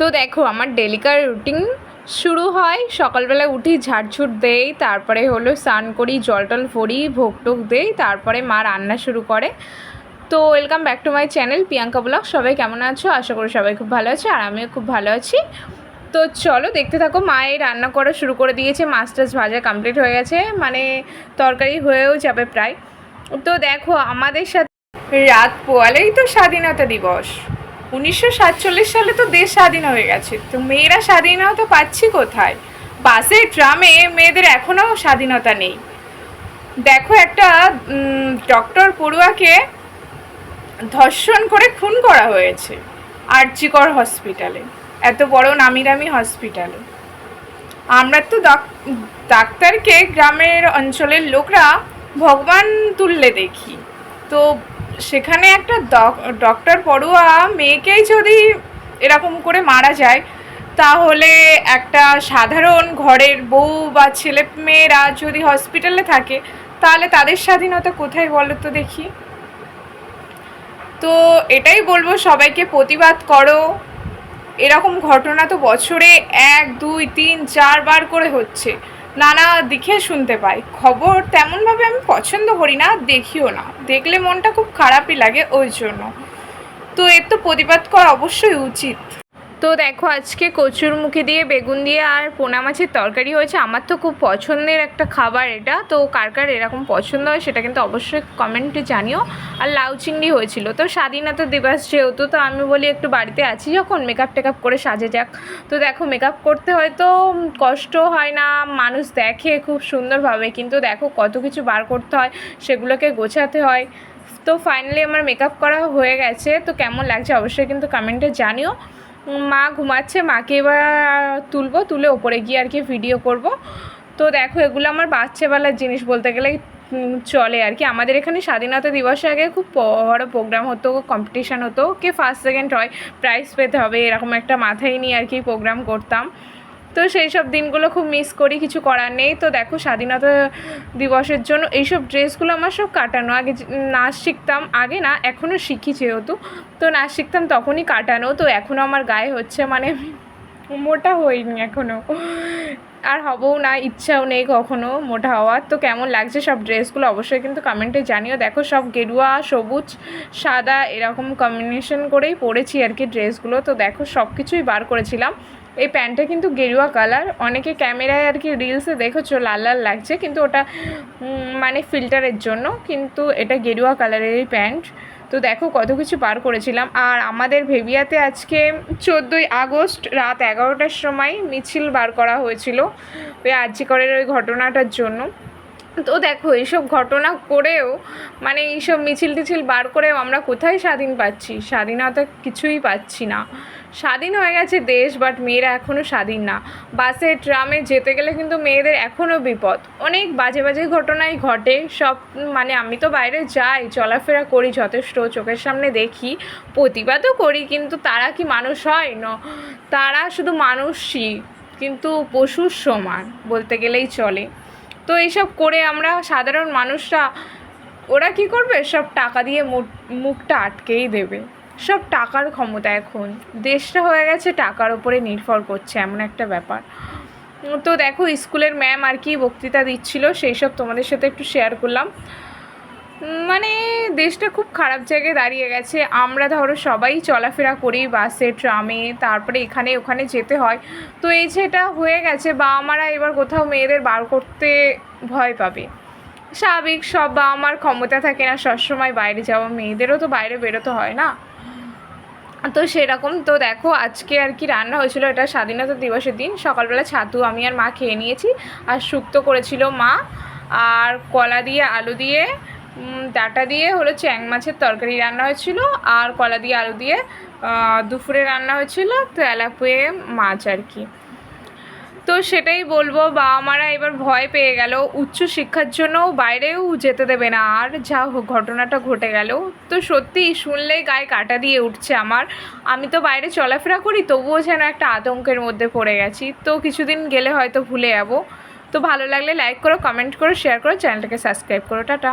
তো দেখো, আমার ডেলিকার রুটিন শুরু হয় সকালবেলা উঠি ঝাড়ঝুট দেই, তারপরে হলো স্নান করি, জল টল ভরি, ভোগ টোক দেই, তারপরে মা রান্না শুরু করে। তো welcome back to my channel Priyanka blog. সবাই কেমন আছো? আশা করি সবাই খুব ভালো আছে, আর আমিও খুব ভালো আছি। তো চলো দেখতে থাকো মায়ের রান্না করা শুরু করে দিয়েছে, মাছ টাছ ভাজা কমপ্লিট হয়ে গেছে মানে তরকারি হয়েও যাবে প্রায়। তো দেখো, আমাদের সাথে রাত পোয়ালেই তো স্বাধীনতা দিবস। উনিশশো সাতচল্লিশ সালে তো দেশ স্বাধীন হয়ে গেছে। তো মেয়েরা স্বাধীনতা পাচ্ছি কোথায়? বাসে, ট্রামে মেয়েদের এখনও স্বাধীনতা নেই। দেখো একটা ডক্টর পড়ুয়াকে ধর্ষণ করে খুন করা হয়েছে আরজিকর হসপিটালে, এত বড় নামি দামি হসপিটালে। আমরা তো ডাক- ডাক্তারকে গ্রামের অঞ্চলের লোকরা ভগবান তুললে দেখি। তো সেখানে একটা ডক- ডক্টর পড়ুয়া মেয়েকেই যদি এরকম করে মারা যায়, তাহলে একটা সাধারণ ঘরের বউ বা ছেলে মেয়েরা যদি হসপিটালে থাকে, তাহলে তাদের স্বাধীনতা কোথায় বলো তো দেখি? তো এটাই বলব, সবাইকে প্রতিবাদ করো। এরকম ঘটনা তো বছরে এক, দুই, তিন, চারবার করে হচ্ছে। নানা দিকে শুনতে পাই। খবর তেমনভাবে আমি পছন্দ করি না, দেখিও না। দেখলে মনটা খুব খারাপই লাগে ওই জন্য। তো এর তো প্রতিবাদ করা অবশ্যই উচিত। তো দেখো, আজকে কচুর মুখি দিয়ে বেগুন দিয়ে আর পোনা মাছের তরকারি হয়েছে। আমার তো খুব পছন্দের একটা খাবার এটা। তো কার কার এরকম পছন্দ হয় সেটা কিন্তু অবশ্যই কমেন্টে জানিও। আর লাউ চিংড়ি হয়েছিল। তো স্বাধীনতা দিবস যেহেতু, তো আমি বলি একটু বাড়িতে আছি যখন মেকআপ টেকআপ করে সাজে যাক। তো দেখো মেকআপ করতে হয়তো কষ্ট হয় না। মানুষ দেখে খুব সুন্দরভাবে। কিন্তু দেখো, কত কিছু বার করতে হয়, সেগুলোকে গোছাতে হয়। তো ফাইনালি আমার মেকআপ করা হয়ে গেছে। তো কেমন লাগছে অবশ্যই কিন্তু কমেন্টে জানিও। মা ঘুমাচ্ছে, মাকে এবার তুলবো, তুলে ওপরে গিয়ে আর কি ভিডিও করব। তো দেখো, এগুলো আমার বাচ্চাবেলার জিনিস বলতে গেলে চলে আর কি। আমাদের এখানে স্বাধীনতা দিবসের আগে খুব বড় প্রোগ্রাম হতো কম্পিটিশান হতো। কে ফার্স্ট সেকেন্ড হয় প্রাইজ পেতে হবে, এরকম একটা মাথায় নিয়ে আর কি প্রোগ্রাম করতাম। তো সেই সব দিনগুলো খুব মিস করি, কিছু করার নেই। তো দেখো, স্বাধীনতা দিবসের জন্য এইসব ড্রেসগুলো আমার সব কাটানো। আগে নাচ শিখতাম, আগে না এখনও শিখি যেহেতু। তো নাচ শিখতাম তখনই কাটানো। তো এখনও আমার গায়ে হচ্ছে মানে মোটা হইনি এখনও আর হবও না, ইচ্ছাও নেই কখনো মোটা হওয়ার। তো কেমন লাগছে সব ড্রেসগুলো অবশ্যই কিন্তু কমেন্টে জানিও। দেখো, সব গেরুয়া, সবুজ, সাদা, এরকম কম্বিনেশন করেই পরেছি আর কি ড্রেসগুলো। তো দেখো সব কিছুই বার করেছিলাম। এই প্যান্টটা কিন্তু গেরুয়া কালার। অনেকে ক্যামেরায় আর কি রিলসে দেখেছ, লাল লাল লাগছে। কিন্তু ওটা মানে ফিল্টারের জন্য কিন্তু এটা গেরুয়া কালারেরই প্যান্ট। তো দেখো কত কিছু পার করেছিলাম। আর আমাদের ভেবিয়াতে আজকে চোদ্দোই আগস্ট রাত এগারোটার সময় মিছিল বার করা হয়েছিল। ওই আর্যিকরের ওই ঘটনাটার জন্য। তো দেখো, এইসব ঘটনা করেও মানে এইসব মিছিল টিছিল বার করেও আমরা কোথায় স্বাধীন পাচ্ছি? স্বাধীনতা কিছুই পাচ্ছি না। স্বাধীন হয়ে গেছে দেশ বাট মেয়েরা এখনও স্বাধীন না। বাসে, ট্রামে যেতে গেলে কিন্তু মেয়েদের এখনও বিপদ। অনেক বাজে বাজে ঘটনাই ঘটে। সব মানে আমি তো বাইরে যাই, চলাফেরা করি যথেষ্ট, চোখের সামনে দেখি। প্রতিবাদও করি, কিন্তু তারা কি মানুষ হয়? ন, তারা শুধু মানুষই, কিন্তু পশুর সমান বলতে গেলেই চলে। তো এইসব করে আমরা সাধারণ মানুষরা, ওরা কি করবে? সব টাকা দিয়ে মুখ- মুখটা আটকেই দেবে। সব টাকার ক্ষমতা এখন। দেশটা হয়ে গেছে, টাকার ওপরে নির্ভর করছে, এমন একটা ব্যাপার। তো দেখো, স্কুলের ম্যাম আর কি বক্তৃতা দিচ্ছিল, সেই সব তোমাদের সাথে একটু শেয়ার করলাম। মানে দেশটা খুব খারাপ জায়গায় দাঁড়িয়ে গেছে। আমরা ধরো সবাই চলাফেরা করি বাসে, ট্রামে, তারপরে এখানে ওখানে যেতে হয়। তো এই যে এটা হয়ে গেছে বাবা এবার কোথাও মেয়েদের বার করতে ভয় পাবে। স্বাভাবিক, সব বাবা মার ক্ষমতা থাকে না, সবসময় বাইরে যাওয়া, মেয়েদেরও তো বাইরে বেরোতে হয় না। তো সেরকম, তো দেখো আজকে আর কি রান্না হয়েছিল, এটা স্বাধীনতা দিবসের দিন। সকালবেলা ছাতু আমি আর মা খেয়ে নিয়েছি, আর শুক্তো করেছিল মা, আর কলা দিয়ে, আলু দিয়ে ডাঁটা দিয়ে হলো চ্যাং মাছের তরকারি রান্না হয়েছিল, আর কলা দিয়ে আলু দিয়ে দুপুরে রান্না হয়েছিল তেলাপুয়ে মাছ আর কি। তো সেটাই বলব বাবা মারা এবার ভয় পেয়ে গেল, উচ্চ শিক্ষার জন্য বাইরেও যেতে দেবে না, আর যা ঘটনাটা ঘটে গেল। তো সত্যি শুনলেই গায়ে কাটা দিয়ে উঠছে আমার। আমি তো বাইরে চলাফেরা করি, তবুও যেন একটা আতঙ্কের মধ্যে পড়ে গেছি। তো কিছুদিন গেলে হয়তো ভুলে যাব। তো ভালো লাগলে লাইক করো কমেন্ট করো শেয়ার করো, চ্যানেলটাকে সাবস্ক্রাইব করো, টাটা।